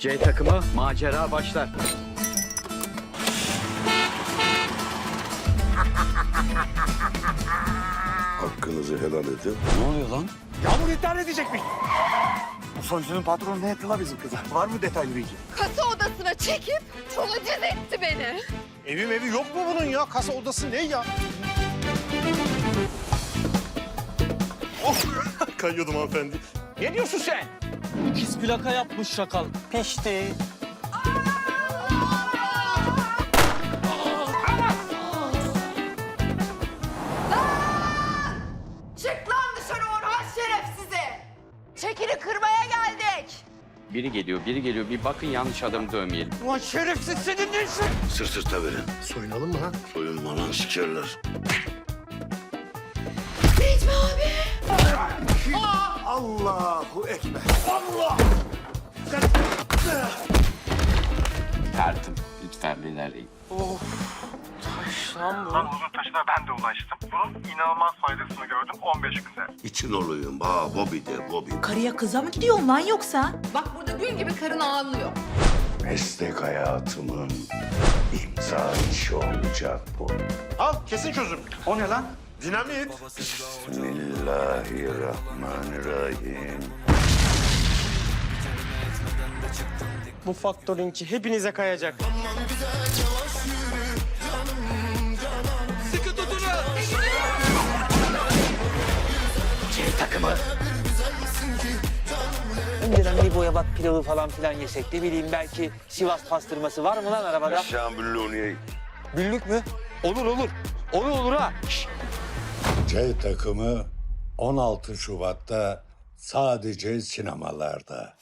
C takımı macera başlar. Hakkınızı helal edin. Ne oluyor lan? Yağmur intihar edecekmiş. Bu sonucunun patronu ne la bizim kıza? Var mı detaylı bilgi? Kasa odasına çekip tolacız etti beni. Evim evi yok mu bunun ya? Kasa odası ne ya? Of! Kayıyordum hanımefendi. Ne diyorsun sen? Pis plaka yapmış şakal. Pişti. Çık lan dışarı Orhan şerefsizi. Çekini kırmaya geldik. Biri geliyor, biri geliyor. Bir bakın yanlış adamı dövmeyelim. Ulan şerefsiz senin ne işin? Sırt sırta verin. Soyunalım mı ha? Soyunma lan sikerler. Allahu Ekber. Tertip. Lütfen ilerleyin. Lan bu. Lan uzun taşına ben de ulaştım. Bunun inanılmaz faydasını gördüm 15 günde. İçin olayım. Ha Bobby de Bobby. Karıya kıza mı gidiyorsun lan yoksa? Bak burada gül gibi karın ağlıyor. Meslek hayatımın imza işi olacak bu. Al kesin çözüm. O ne lan? Dinamit. Bismillahirrahmanirrahim. Bu faktörinki hepinize kayacak. Önceden bir boyabat pilavı falan filan yesek ne bileyim belki Sivas pastırması var mı lan arabada? Aşağı büllüğünü Büllük mü? Olur olur. Olur olur ha. C takımı 16 Şubat'ta sadece sinemalarda.